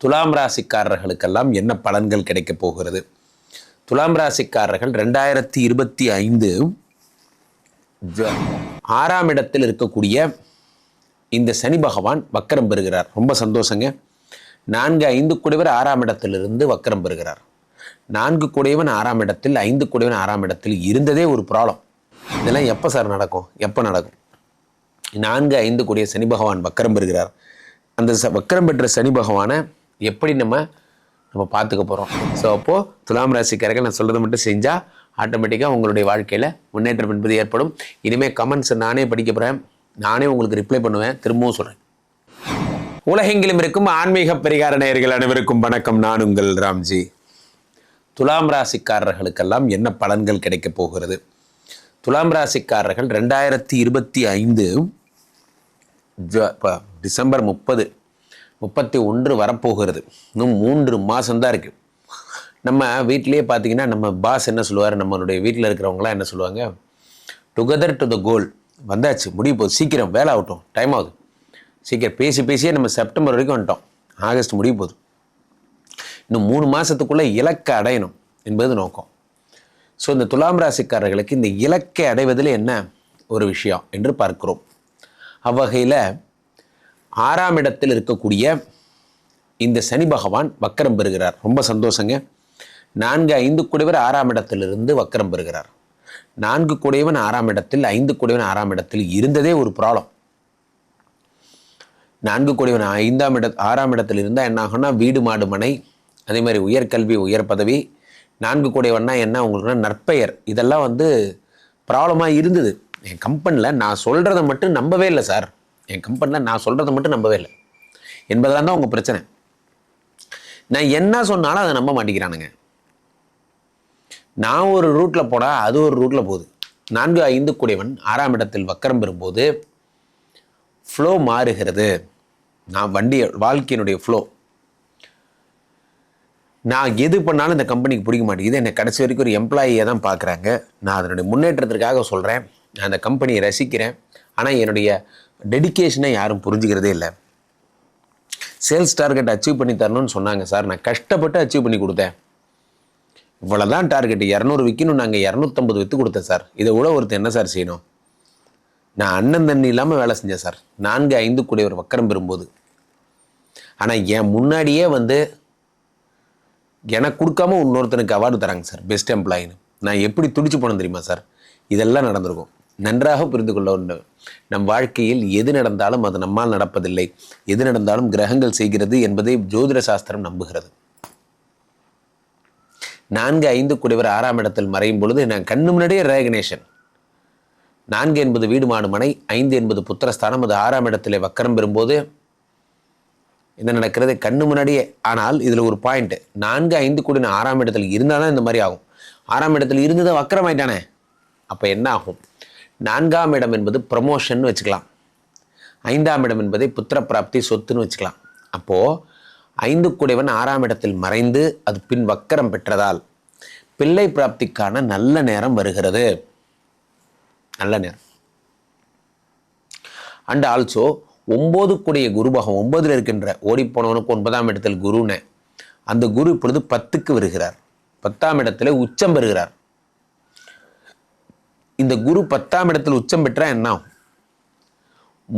துலாம் ராசிக்காரர்களுக்கெல்லாம் என்ன பலன்கள் கிடைக்கப் போகிறது? துலாம் ராசிக்காரர்கள் ரெண்டாயிரத்தி இருபத்தி ஐந்து ஜ- ஆறாம் இடத்தில் இருக்கக்கூடிய இந்த சனி பகவான் வக்கரம் பெறுகிறார். ரொம்ப சந்தோஷங்க. நான்கு ஐந்து குடைவர் ஆறாம் இடத்திலிருந்து வக்கரம் பெறுகிறார். நான்கு குடையவன் ஆறாம் இடத்தில் ஐந்து கூடியவன் ஆறாம் இடத்தில் இருந்ததே ஒரு ப்ராப்ளம். இதெல்லாம் எப்போ சார் நடக்கும்? எப்போ நடக்கும்? நான்கு ஐந்து கூடிய சனி பகவான் வக்கரம் பெறுகிறார். அந்த ச வக்கரம் பெற்ற சனி பகவானை எப்படி நம்ம நம்ம பார்த்துக்க போகிறோம் ஸோ அப்போது துலாம் ராசிக்காரர்கள் நான் சொல்கிறது மட்டும் செஞ்சால் ஆட்டோமேட்டிக்காக உங்களுடைய வாழ்க்கையில் முன்னேற்றம் என்பது ஏற்படும். இனிமேல் கமெண்ட்ஸ் நானே படிக்க போகிறேன் நானே உங்களுக்கு ரிப்ளை பண்ணுவேன். திரும்பவும் சொல்கிறேன் உலகெங்கிலும் இருக்கும் ஆன்மீக பரிகார நேயர்கள் அனைவருக்கும் வணக்கம். நான் உங்கள் ராம்ஜி. துலாம் ராசிக்காரர்களுக்கெல்லாம் என்ன பலன்கள் கிடைக்கப் போகிறது? துலாம் ராசிக்காரர்கள் ரெண்டாயிரத்தி இருபத்தி ஐந்து ப- டிசம்பர் முப்பது முப்பத்தி ஒன்று வரப்போகிறது. இன்னும் மூன்று மாதம்தான் இருக்குது நம்ம வீட்டிலேயே பார்த்தீங்கன்னா நம்ம பாஸ் என்ன சொல்லுவார்? நம்மளுடைய வீட்டில் இருக்கிறவங்களாம் என்ன சொல்லுவாங்க? டுகெதர் டு த கோல் வந்தாச்சு முடிய போகுது. சீக்கிரம் வேலை ஆகட்டும். டைம் ஆகுது. சீக்கிரம் பேசி பேசியே நம்ம செப்டம்பர் வரைக்கும் வந்துட்டோம். ஆகஸ்ட் முடிய போகுது. இன்னும் மூணு மாதத்துக்குள்ளே இலக்கை அடையணும் என்பது நோக்கம். ஸோ இந்த துலாம் ராசிக்காரர்களுக்கு இந்த இலக்கை அடைவதில் என்ன ஒரு விஷயம் என்று பார்க்கிறோம். அவ்வகையில் ஆறாம் இடத்தில் இருக்கக்கூடிய இந்த சனி பகவான் வக்கரம் பெறுகிறார். ரொம்ப சந்தோஷங்க. நான்கு ஐந்து குடைவர் ஆறாம் இடத்திலிருந்து வக்கரம் பெறுகிறார். நான்கு குடையவன் ஆறாம் இடத்தில் ஐந்து குடையவன் ஆறாம் இடத்தில் இருந்ததே ஒரு ப்ராப்ளம். நான்கு குடையவன் ஐந்தாம் இட ஆறாம் இடத்தில் இருந்தால் என்ன ஆகும்னா வீடு மாடு மனை அதே மாதிரி உயர்கல்வி உயர் பதவி நான்கு குடையவன்னா என்ன உங்களுக்குன்னா நற்பெயர். இதெல்லாம் வந்து ப்ராப்ளமாக இருந்தது. என் கம்பெனியில் நான் சொல்கிறத மட்டும் நம்பவே இல்லை சார். என் கம்பெனியில் நான் சொல்கிறத மட்டும் நம்பவே இல்லை. என்பதெல்லாம் தான் உங்கள் பிரச்சனை. நான் என்ன சொன்னாலும் அதை நம்ப மாட்டேங்கிறானுங்க. நான் ஒரு ரூட்டில் போட அது ஒரு ரூட்டில் போகுது. நான்கு ஐந்து கூடியவன் ஆறாம் இடத்தில் வக்கரம் பெறும்போது ஃப்ளோ மாறுகிறது. நான் வண்டி வாழ்க்கையினுடைய ஃப்ளோ நான் எது பண்ணாலும் இந்த கம்பெனிக்கு பிடிக்க மாட்டேங்குது. என்னை கடைசி வரைக்கும் ஒரு எம்ப்ளாயியை தான் பார்க்குறாங்க. நான் அதனுடைய முன்னேற்றத்திற்காக சொல்கிறேன் நான் அந்த கம்பெனியை ரசிக்கிறேன். ஆனால் என்னுடைய டெடிகேஷனை யாரும் புரிஞ்சுக்கிறதே இல்லை. சேல்ஸ் டார்கெட் அச்சீவ் பண்ணி தரணும்னு சொன்னாங்க சார். நான் கஷ்டப்பட்டு அச்சீவ் பண்ணி கொடுத்தேன். இவ்வளோதான் டார்கெட் இரநூறு விற்கணும் நாங்கள் இரநூத்தம்பது விற்று கொடுத்தேன் சார். இதை விட ஒருத்தர் என்ன சார் செய்யணும்? நான் அண்ணன் தண்ணி இல்லாமல் வேலை செஞ்சேன் சார். நான்கு ஐந்து கூடிய ஒரு வக்கரம் பெறும்போது. ஆனால் என் முன்னாடியே வந்து எனக்கு கொடுக்காம இன்னொருத்தனுக்கு அவார்டு தராங்க சார். பெஸ்ட் எம்ப்ளாயின்னு நான் எப்படி துடிச்சு போனேன் தெரியுமா சார்? இதெல்லாம் நடந்திருக்கும். நன்றாக புரிந்து கொள்ள வேண்டும். நம் வாழ்க்கையில் எது நடந்தாலும் அது நம்மால் நடப்பதில்லை. எது நடந்தாலும் கிரகங்கள் செய்கிறது என்பதை ஜோதிட சாஸ்திரம் நம்புகிறது. நான்கு ஐந்து குடிவர் ஆறாம் இடத்தில் மறையும் பொழுது நான் கண்ணு முன்னாடியே ரேகனேஷன் நான்கு என்பது வீடு மாடு மனை ஐந்து என்பது புத்திரஸ்தானம். அது ஆறாம் இடத்திலே வக்கரம் பெறும்போது என்ன நடக்கிறது? கண்ணு முன்னாடியே. ஆனால் இதில் ஒரு பாயிண்ட் நான்கு ஐந்து கூடின ஆறாம் இடத்தில் இருந்தால் தான் இந்த மாதிரி ஆகும். ஆறாம் இடத்தில் இருந்து தான் வக்கரம் ஆயிட்டானே அப்போ என்ன ஆகும்? நான்காம் இடம் என்பது ப்ரமோஷன் வச்சுக்கலாம். ஐந்தாம் இடம் என்பதை புத்திர பிராப்தி சொத்துன்னு வச்சுக்கலாம். அப்போது ஐந்து குடைவன் ஆறாம் இடத்தில் மறைந்து அது பின் வக்கரம் பெற்றதால் பிள்ளை பிராப்திக்கான நல்ல நேரம் வருகிறது. நல்ல நேரம். அண்ட் ஆல்சோ ஒம்பது கூடிய குரு பகம் ஒன்பதுல இருக்கின்ற ஓடிப்போனவனுக்கு ஒன்பதாம் இடத்தில் குருன்னு. அந்த குரு இப்பொழுது பத்துக்கு வருகிறார். பத்தாம் இடத்துல உச்சம் பெறுகிறார். இந்த குரு பத்தாம் இடத்தில் உச்சம் பெற்றால் என்ன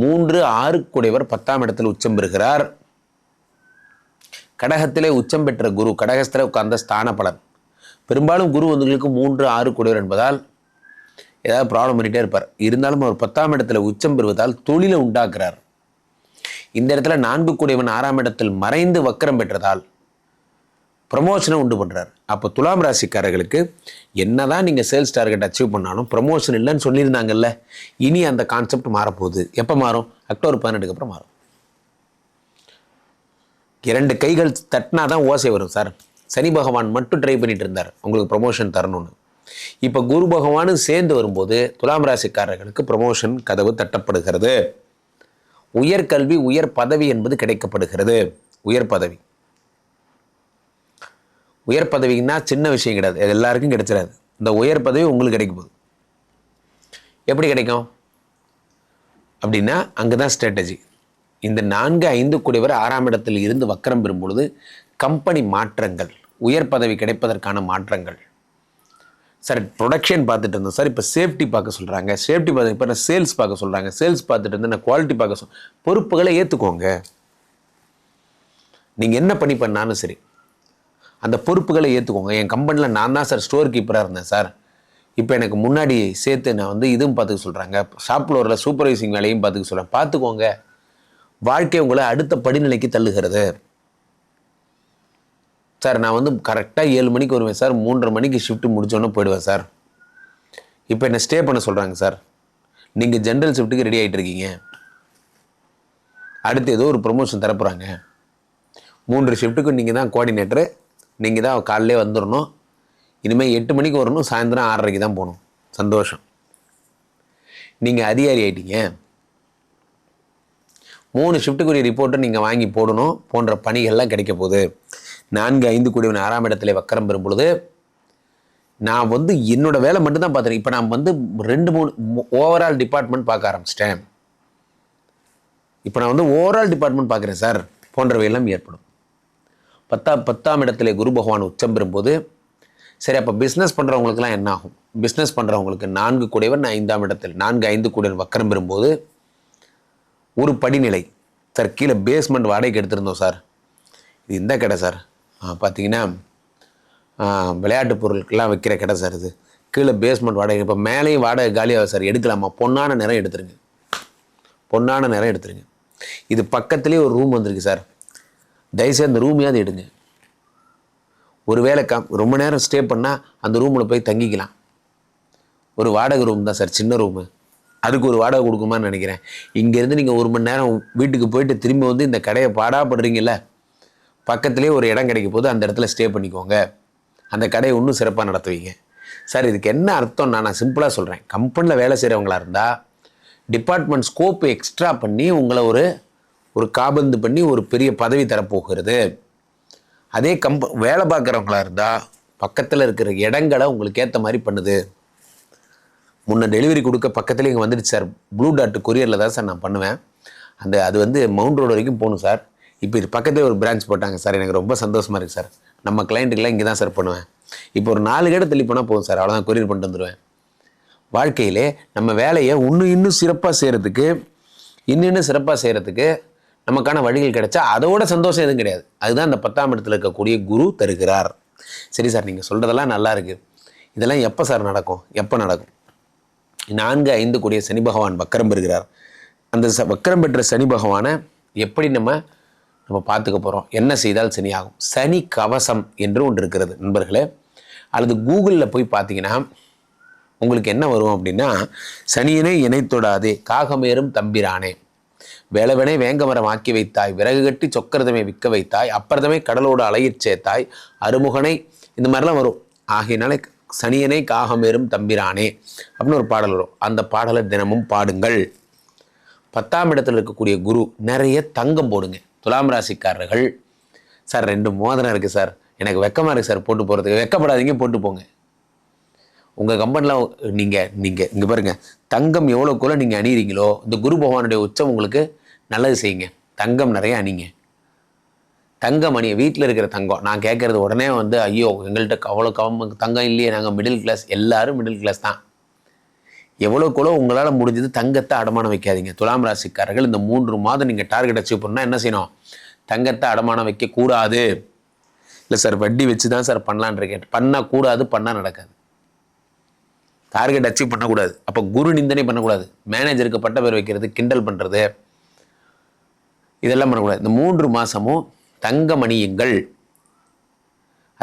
மூன்று ஆறுக்குடையவர் பத்தாம் இடத்தில் உச்சம் பெறுகிறார். கடகத்திலே உச்சம் பெற்ற குரு கடகஸ்திர உட்கார்ந்த ஸ்தான பலன் பெரும்பாலும் குரு வந்துங்களுக்கு மூன்று ஆறு என்பதால் ஏதாவது ப்ராப்ளம் பண்ணிட்டே இருப்பார். இருந்தாலும் அவர் பத்தாம் இடத்துல உச்சம் பெறுவதால் தொழிலை உண்டாக்குறார். இந்த இடத்துல நான்கு கூடியவன் ஆறாம் இடத்தில் மறைந்து வக்கரம் பெற்றதால் ப்ரமோஷனை உண்டு பண்ணுறார் அப்போ துலாம் ராசிக்காரர்களுக்கு என்னதான் நீங்கள் சேல்ஸ் டார்கெட் அச்சீவ் பண்ணாலும் ப்ரமோஷன் இல்லைன்னு சொல்லியிருந்தாங்கல்ல இனி அந்த கான்செப்ட் மாறப்போகுது. எப்போ மாறும்? அக்டோபர் பதினெட்டுக்கு அப்புறம் மாறும். இரண்டு கைகள் தட்டினா தான் ஓசை வரும் சார். சனி பகவான் மட்டும் ட்ரை பண்ணிட்டு இருந்தார். உங்களுக்கு ப்ரமோஷன் தரணும்னு. இப்போ குரு பகவானும் சேர்ந்து வரும்போது துலாம் ராசிக்காரர்களுக்கு ப்ரமோஷன் கதவு தட்டப்படுகிறது. உயர்கல்வி உயர் பதவி என்பது கிடைக்கப்படுகிறது. உயர் பதவி. உயர் பதவின்னா சின்ன விஷயம் கிடையாது. அது எல்லாருக்கும் கிடைச்சிடாது. இந்த உயர் பதவி உங்களுக்கு கிடைக்க போகுது. எப்படி கிடைக்கும்? அப்படின்னா அங்கே தான் ஸ்ட்ராட்டஜி இந்த நான்கு ஐந்து கூடியவர் ஆறாம் இடத்தில் இருந்து வக்கரம் பெறும் பொழுது கம்பெனி மாற்றங்கள் உயர் பதவி கிடைப்பதற்கான மாற்றங்கள். சார் ப்ரொடக்ஷன் பார்த்துட்டு இருந்தோம். சார் இப்போ சேஃப்டி பார்க்க சொல்கிறாங்க சேஃப்டி பார்த்து இப்போ நான் சேல்ஸ் பார்க்க சொல்கிறாங்க சேல்ஸ் பார்த்துட்டு இருந்தேன் நான் குவாலிட்டி பார்க்க சொல் பொறுப்புகளை ஏற்றுக்கோங்க நீங்கள் என்ன பண்ணி பண்ணாலும் சரி அந்த பொறுப்புகளை ஏற்றுக்கோங்க என் கம்பெனியில் நான் தான் சார் ஸ்டோர் கீப்பராக இருந்தேன் சார் இப்போ எனக்கு முன்னாடி சேர்த்து நான் வந்து இதுவும் பார்த்துக்க சொல்கிறாங்க ஷாப் ஃப்ளோரில் சூப்பர்வைசிங் வேலையும் பார்த்துக்க சொல்கிறேன் பார்த்துக்கோங்க. வாழ்க்கை உங்களை அடுத்த படிநிலைக்கு தள்ளுகிறது. சார் நான் வந்து கரெக்டாக ஏழு மணிக்கு வருவேன் சார் மூன்றரை மணிக்கு ஷிஃப்ட் முடிச்சோன்னே போயிடுவேன் சார் இப்போ என்னை ஸ்டே பண்ண சொல்கிறாங்க சார் நீங்கள் ஜென்ரல் ஷிஃப்ட்டுக்கு ரெடி ஆகிட்டு இருக்கீங்க. அடுத்து ஏதோ ஒரு ப்ரொமோஷன் தரப்போகிறாங்க மூன்று ஷிஃப்ட்டுக்கு நீங்கள் தான் கோஆர்டினேட்டரு நீங்கள் தான் காலையிலே வந்துடணும் இனிமேல் எட்டு மணிக்கு வரணும் சாயந்தரம் ஆறரைக்கு தான் போகணும். சந்தோஷம். நீங்கள் அதிகாரி ஆகிட்டீங்க மூணு ஷிஃப்ட்டுக்குரிய ரிப்போர்ட்டை நீங்கள் வாங்கி போடணும். போன்ற பணிகள்லாம் கிடைக்க போகுது. நான்கு ஐந்து கூடியவன் ஆறாம் இடத்துல வக்கரம் பெறும் பொழுது நான் வந்து என்னோடய வேலை மட்டும்தான் பார்த்துருக்கேன் இப்போ நான் வந்து ரெண்டு மூணு ஓவரால் டிபார்ட்மெண்ட் பார்க்க ஆரம்பிச்சிட்டேன். இப்போ நான் வந்து ஓவரால் டிபார்ட்மெண்ட் பார்க்குறேன் சார் போன்றவையெல்லாம் ஏற்படும். பத்தாம் பத்தாம் இடத்துல குரு பகவான் உச்சம் பெறும்போது சரி அப்போ பிஸ்னஸ் பண்ணுறவங்களுக்குலாம் என்ன ஆகும் பிஸ்னஸ் பண்ணுறவங்களுக்கு நான்கு கூடையவர் நான் ஐந்தாம் இடத்தில் நான்கு ஐந்து கூடையன் வக்கரம் பெறும்போது ஒரு படிநிலை சார் கீழே பேஸ்மெண்ட் வாடகைக்கு எடுத்திருந்தோம் சார். இது இந்த கடை சார். பார்த்தீங்கன்னா விளையாட்டு பொருட்கள்லாம் வைக்கிற கடை சார் இது. கீழே பேஸ்மெண்ட் வாடகை இப்போ மேலேயும் வாடகை காலியாக சார் எடுக்கலாமா? பொன்னான நிறம் எடுத்துருங்க. பொன்னான நிறம் எடுத்துருங்க. இது பக்கத்துலேயே ஒரு ரூம் வந்திருக்கு சார். தயவுசெய்து அந்த ரூமையாவது எடுங்க. ஒருவேளை கம் ரொம்ப நேரம் ஸ்டே பண்ணால் அந்த ரூமில் போய் தங்கிக்கலாம். ஒரு வாடகை ரூம் தான் சார் சின்ன ரூமு அதுக்கு ஒரு வாடகை கொடுக்குமான்னு நினைக்கிறேன். இங்கேருந்து நீங்கள் ஒரு மணி நேரம் வீட்டுக்கு போயிட்டு திரும்பி வந்து இந்த கடையை பாடாப்படுறீங்கல்ல பக்கத்துலேயே ஒரு இடம் கிடைக்கும் போது அந்த இடத்துல ஸ்டே பண்ணிக்கோங்க. அந்த கடையை இன்னும் சிறப்பாக நடத்துவீங்க. சார் இதுக்கு என்ன அர்த்தம் நான் சிம்பிளாக சொல்கிறேன் கம்பெனியில் வேலை செய்கிறவங்களா இருந்தால் டிபார்ட்மெண்ட் ஸ்கோப் எக்ஸ்ட்ரா பண்ணி உங்களை ஒரு ஒரு காபந்து பண்ணி ஒரு பெரிய பதவி தரப்போகிறது. அதே கம்ப வேலை பார்க்குறவங்களா இருந்தால் பக்கத்தில் இருக்கிற இடங்களை உங்களுக்கு ஏற்ற மாதிரி பண்ணுது. முன்ன டெலிவரி கொடுக்க பக்கத்தில் இங்கே வந்துடுச்சு சார். ப்ளூ டாட் கொரியரில் தான் சார் நான் பண்ணுவேன். அந்த அது வந்து மவுண்ட் ரோடு வரைக்கும் போகணும் சார். இப்போ இது பக்கத்தில் ஒரு பிரான்ச் போட்டாங்க சார். எனக்கு ரொம்ப சந்தோஷமாக இருக்குது சார். நம்ம கிளைண்ட்டுக்கெல்லாம் இங்கே தான் சார் பண்ணுவேன். இப்போ ஒரு நாலு கடை தள்ளி போனால் போதும் சார். அவ்வளோதான் கொரியர் பண்ணிட்டு வந்துடுவேன் வாழ்க்கையிலே நம்ம வேலையை இன்னும் இன்னும் சிறப்பாக செய்கிறதுக்கு இன்னும் இன்னும் சிறப்பாக செய்கிறதுக்கு நமக்கான வழிகள் கிடைச்சா அதோட சந்தோஷம் எதுவும் கிடையாது. அதுதான் அந்த பத்தாம் இடத்துல இருக்கக்கூடிய குரு தருகிறார். சரி சார் நீங்கள் சொல்கிறதெல்லாம் நல்லா இருக்குது இதெல்லாம் எப்போ சார் நடக்கும்? எப்போ நடக்கும்? நான்கு ஐந்து கூடிய சனி பகவான் வக்கரம் பெறுகிறார். அந்த ச வக்கரம் பெற்ற சனி பகவானை எப்படி நம்ம நம்ம பார்த்துக்க போகிறோம் என்ன செய்தால் சனி ஆகும் சனி கவசம் என்று ஒன்று இருக்கிறது. நண்பர்களே அல்லது கூகுளில் போய் பார்த்தீங்கன்னா உங்களுக்கு என்ன வரும் அப்படின்னா சனியினை இணைத்தொடாதே காகமேறும் தம்பிரானே. வேளவனே வேங்கமரம் ஆக்கி வைத்தாய் விறகு கட்டி சொக்கரதமை விற்க வைத்தாய் அப்புறதமே கடலோடு அலையிற் சேர்த்தாய் அருமுகனை இந்த மாதிரிலாம் வரும். ஆகையினால சனியனை காகமேறும் தம்பிரானே அப்படின்னு ஒரு பாடல் வரும். அந்த பாடலை தினமும் பாடுங்கள். பத்தாம் இடத்துல இருக்கக்கூடிய குரு நிறைய தங்கம் போடுங்க. துலாம் ராசிக்காரர்கள் சார் ரெண்டு மோதிரம் இருக்குது சார். எனக்கு வெக்கமாக இருக்குது சார் போட்டு போகிறதுக்கு வெக்கப்படாதீங்க போட்டு போங்க. உங்கள் கம்பெனிலாம் நீங்கள் நீங்கள் இங்கே பாருங்கள் தங்கம் எவ்வளோக்குள்ளே நீங்கள் அணியிறீங்களோ இந்த குரு பகவானுடைய உச்சம் உங்களுக்கு நல்லது செய்யுங்க. தங்கம் நிறைய அணிங்க. தங்கம் அணிய வீட்டில் இருக்கிற தங்கம். நான் கேட்குறது உடனே வந்து ஐயோ எங்கள்கிட்ட அவ்வளோ கவம் தங்கம் இல்லையே நாங்கள் மிடில் கிளாஸ் எல்லாரும் மிடில் கிளாஸ் தான். எவ்வளோக்குள்ள உங்களால் முடிஞ்சது தங்கத்தை அடமானம் வைக்காதீங்க. துலாம் ராசிக்காரர்கள் இந்த மூன்று மாதம் நீங்கள் டார்கெட் அச்சீவ் பண்ணால் என்ன செய்யணும்? தங்கத்தை அடமானம் வைக்கக்கூடாது. இல்லை சார் வட்டி வச்சு தான் சார் பண்ணலான்னு இருக்கேன். பண்ணக்கூடாது பண்ணால் நடக்காது. டார்கெட் அச்சீவ் பண்ணக்கூடாது. அப்போ குரு நிந்தனை பண்ணக்கூடாது. மேனேஜருக்கு பட்ட பேர் வைக்கிறது கிண்டல் பண்ணுறது இதெல்லாம் பண்ணக்கூடாது. இந்த மூன்று மாதமும் தங்கமணியுங்கள்.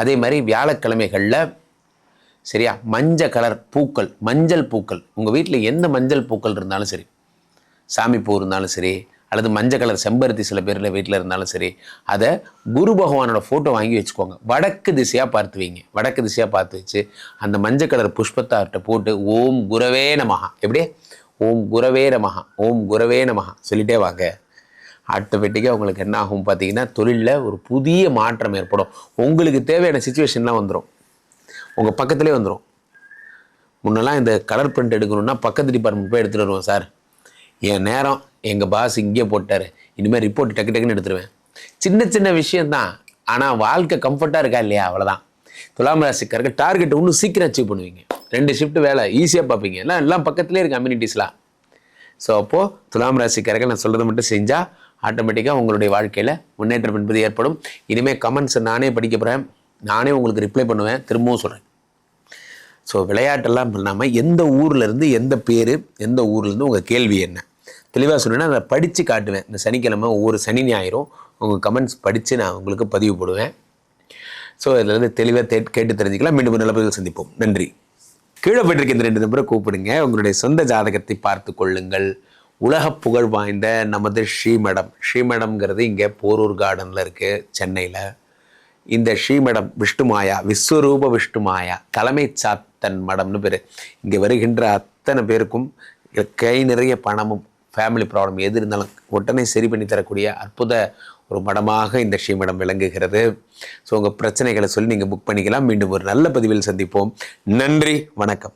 அதே மாதிரி வியாழக்கிழமைகளில் சரியா மஞ்சள் கலர் பூக்கள் மஞ்சள் பூக்கள். உங்கள் வீட்டில் எந்த மஞ்சள் பூக்கள் இருந்தாலும் சரி சாமி பூ இருந்தாலும் சரி அல்லது மஞ்சள் கலர் செம்பருத்தி சில பேரில் வீட்டில் இருந்தாலும் சரி அதை குரு பகவானோட ஃபோட்டோ வாங்கி வச்சுக்கோங்க. வடக்கு திசையாக பார்த்து வைங்க. வடக்கு திசையாக பார்த்து வச்சு அந்த மஞ்சள் கலர் புஷ்பத்தை அவர்கிட்ட போட்டு ஓம் குரவே நமகா எப்படியே ஓம் குரவே நமகா ஓம் குரவே நமகா சொல்லிட்டே வாங்க. ஆட்டோமேட்டிக்காக உங்களுக்கு என்ன ஆகும் பார்த்தீங்கன்னா தொழிலில் ஒரு புதிய மாற்றம் ஏற்படும். உங்களுக்கு தேவையான சுச்சுவேஷன்லாம் வந்துடும் உங்கள் பக்கத்துலேயே வந்துடும் முன்னெல்லாம் இந்த கலர் பிரிண்ட் எடுக்கணும்னா பக்கத்து டிபார்ட்மெண்ட் போய் எடுத்துகிட்டு வருவோம் சார். என் நேரம் எங்கள் பாஸ் இங்கே போட்டார். இனிமேல் ரிப்போர்ட் டக்கு டக்குன்னு எடுத்துருவேன். சின்ன சின்ன விஷயந்தான் ஆனால் வாழ்க்கை கம்ஃபர்ட்டாக இருக்கா இல்லையா? அவ்வளோதான் துலாம் ராசிக்காரருக்கு டார்கெட் இன்னும் சீக்கிரம் அச்சீவ் பண்ணுவீங்க. ரெண்டு ஷிஃப்ட் வேலை ஈஸியாக பார்ப்பீங்க. எல்லாம் எல்லாம் பக்கத்துலேயே இருக்குது கம்யூனிட்டிஸ்லாம் ஸோ அப்போது துலாம் ராசிக்காரர்கள் நான் சொல்கிறத மட்டும் செஞ்சால் ஆட்டோமேட்டிக்காக உங்களுடைய வாழ்க்கையில் முன்னேற்றம் என்பது ஏற்படும். இனிமேல் கமெண்ட்ஸ் நானே படிக்க போகிறேன் நானே உங்களுக்கு ரிப்ளை பண்ணுவேன். திரும்பவும் சொல்கிறேன் ஸோ விளையாட்டெல்லாம் பண்ணாமல் எந்த ஊர்லேருந்து எந்த பேர் எந்த ஊர்லேருந்து உங்கள் கேள்வி என்ன? தெளிவாக சொன்னேன்னா அதை படித்து காட்டுவேன். இந்த சனிக்கிழமை ஒவ்வொரு சனி ஞாயிறும் உங்கள் கமெண்ட்ஸ் படித்து நான் உங்களுக்கு பதிவு போடுவேன். ஸோ இதில் இருந்து தெளிவாக தே கேட்டு தெரிஞ்சுக்கலாம். மீண்டும் ஒரு நல்ல சந்திப்போம். நன்றி. கீழே போயிட்டிருக்க இந்த ரெண்டு நம்பரை கூப்பிடுங்க. உங்களுடைய சொந்த ஜாதகத்தை பார்த்து கொள்ளுங்கள். உலக புகழ் வாய்ந்த நமது ஸ்ரீமடம். ஸ்ரீமடம்ங்கிறது இங்கே போரூர் கார்டனில் இருக்குது சென்னையில். இந்த ஸ்ரீமடம் விஷ்ணுமாயா விஸ்வரூப விஷ்ணுமாயா தலைமை சாத்தன் மடம்னு பேர். இங்கே வருகின்ற அத்தனை பேருக்கும் கை நிறைய பணமும் ஃபேமிலி ப்ராப்ளம் எது இருந்தாலும் உடனே சரி பண்ணி தரக்கூடிய அற்புத ஒரு மடமாக இந்த ஸ்ரீமடம் விளங்குகிறது. ஸோ உங்கள் பிரச்சனைகளை சொல்லி நீங்கள் புக் பண்ணிக்கலாம். மீண்டும் ஒரு நல்ல பதிவில் சந்திப்போம். நன்றி வணக்கம்.